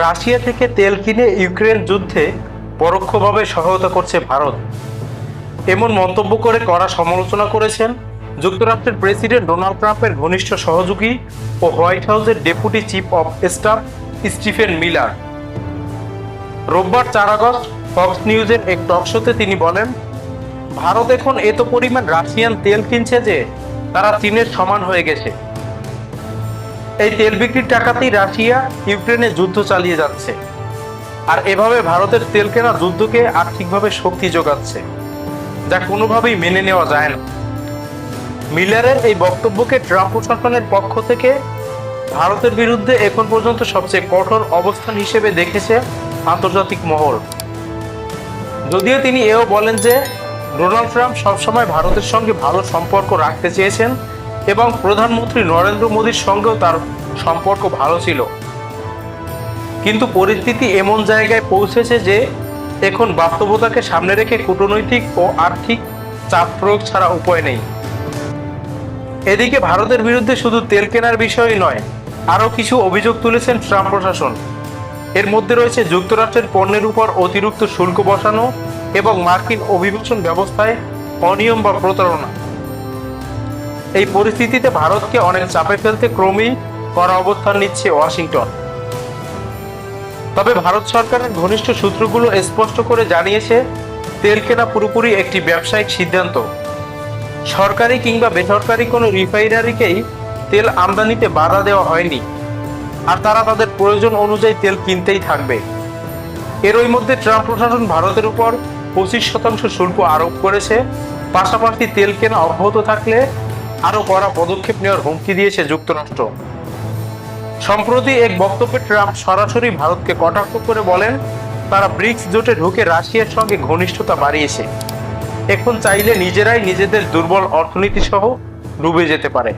Russia থেকে তেল কিনে ইউক্রেন যুদ্ধে পরোক্ষভাবে সহায়তা করছে ভারত। এমন মন্তব্য করে কড়া সমালোচনা করেছেন যুক্তরাষ্ট্রের প্রেসিডেন্ট ডোনাল্ড ট্রাম্পের ঘনিষ্ঠ সহযোগী ও হোয়াইট হাউসের deputy chief of staff Stephen Miller. রোববার চার আগস্ট ফক্স নিউজের এক টকশোতে তিনি বলেন, ভারত এখন এত পরিমাণ রাশিয়ান তেল কিনছে যে তারা চীনের সমান হয়ে গেছে। এই তেল বিক্রির টাকাতেই রাশিয়া ইউক্রেনে যুদ্ধ চালিয়ে যাচ্ছে। আর এভাবে ভারতের তেল কেনা যুদ্ধকে আর্থিকভাবে শক্তি যোগাচ্ছে, যা কোনোভাবেই মেনে নেওয়া যায় না। মিলারের এই বক্তব্যকে ট্রাম্প প্রশাসনের পক্ষ থেকে ভারতের বিরুদ্ধে এখন পর্যন্ত সবচেয়ে কঠোর অবস্থান হিসেবে দেখেছে আন্তর্জাতিক মহল। যদিও তিনি এও বলেন যে, ডোনাল্ড ট্রাম্প সবসময় ভারতের সঙ্গে ভালো সম্পর্ক রাখতে চেয়েছেন এবং প্রধানমন্ত্রী নরেন্দ্র মোদীর সঙ্গেও তার সম্পর্ক ভালো ছিল। কিন্তু পরিস্থিতি এমন জায়গায় পৌঁছেছে যে, এখন বাস্তবতাকে সামনে রেখে কূটনৈতিক ও আর্থিক চাপ প্রয়োগ ছাড়া উপায় নেই। এদিকে ভারতের বিরুদ্ধে শুধু তেল কেনার বিষয়ই নয়, আরও কিছু অভিযোগ তুলেছেন ট্রাম্প প্রশাসন। এর মধ্যে রয়েছে যুক্তরাষ্ট্রের পণ্যের উপর অতিরিক্ত শুল্ক বসানো এবং মার্কিন অভিবাসন ব্যবস্থায় অনিয়ম বা প্রতারণা। এই পরিস্থিতিতে ভারতকে অনেক চাপে ফেলতে ক্রমেই করা অবস্থান নিচ্ছে ওয়াশিংটন। তবে ভারত সরকারের ঘনিষ্ঠ সূত্রগুলো স্পষ্ট করে জানিয়েছে, তেল কেনা পুরোপুরি একটি ব্যবসায়িক সিদ্ধান্ত। সরকারি কিংবা বেসরকারি কোনো রিফাইনারিকেই তেল আমদানিতে বাধা দেওয়া হয়নি, আর তারা তাদের প্রয়োজন অনুযায়ী তেল কিনতেই থাকবে। এরই মধ্যে ট্রাম্প প্রশাসন ভারতের উপর পঁচিশ শতাংশ শুল্ক আরোপ করেছে, পাশাপাশি তেল কেনা অব্যাহত থাকলে আরও কড়া পদক্ষেপ নেওয়ার হুমকি দিয়েছে যুক্তরাষ্ট্র। সম্প্রতি এক বক্তব্যে ট্রাম্প সরাসরি ভারতকে কটাক্ষ করে বলেন, তারা ব্রিক্স জোটে ঢুকে রাশিয়ার সঙ্গে ঘনিষ্ঠতা বাড়িয়েছে। এখন চাইলে নিজেরাই নিজেদের দুর্বল অর্থনীতি সহ ডুবে যেতে পারে।